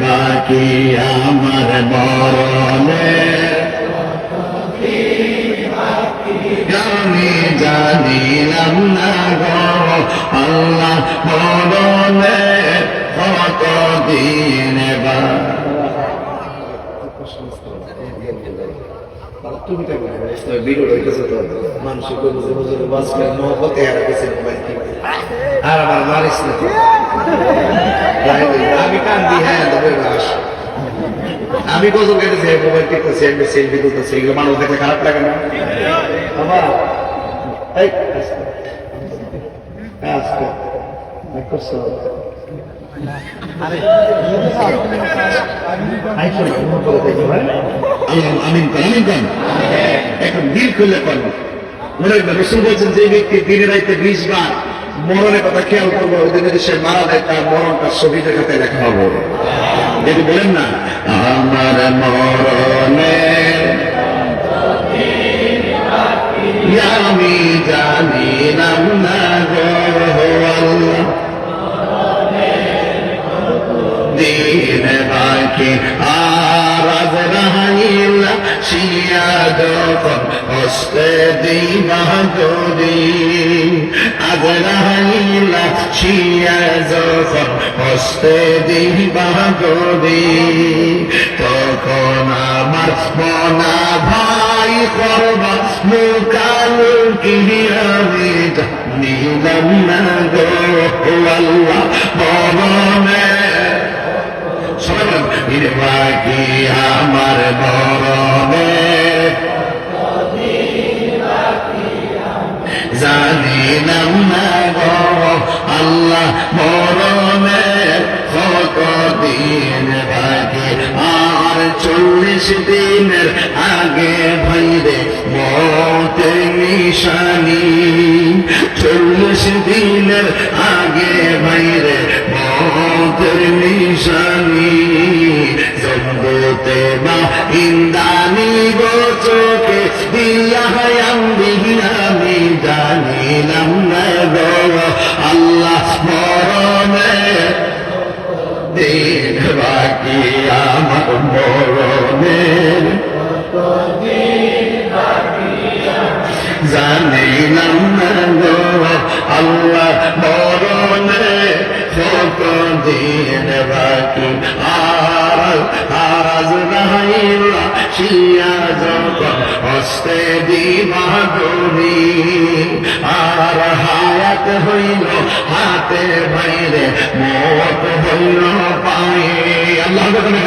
বাকি আমার মরণে আমি জানিলাম না গো, আল্লাহ মরণে কত দিন মানুষের মোবাইল আর আমার মারিস না। আমি কান দি হ্যাঁ তবে বাস আমি গজল কেটেছি মোবাইল টিপতেছি আমি সেলফি তুলতেছি, এগুলো মানুষ দেখলে খারাপ লাগে না। বাবা হ্যাঁ? এখন দিল খুলে করব মনে রসুল বলছেন যে ব্যক্তি দিনে রাইতে বিশ বার মরণের কথা খেয়াল করব ওই দিনে সে মারা যায়, তার মরণটা ছবি দেখাতে লেখা হবে। যদি বলেন না। আমার মরণে আমি জানিলাম না দিন বাকি আজ শিয়া যখন হস্তে দিবা গরি আজ রাহাইলা শিয়া যখন হস্তে দিবা গরি তখন আমার মনা ভাই করবা মুকালুকি আমি নিলাম না গো আল্লাহ মরণে সবাই আমার মরণে চল্লিশ দিনের আগে ভাইরে মতের নিশানি। চল্লিশ দিনের আগে ভাইরে মতের নিশানি। জম্বুতে বা ইন্দানি গো চোখে দিয়া আমি জানিলাম বাকি আমার মরণে জানিলাম না গো আল্লাহ মরণে কত দিন বাকি আর আজ নাইলা শিয়া যখন হস্তে দিবা হাতে বাইরে মত হইল আল্লাহ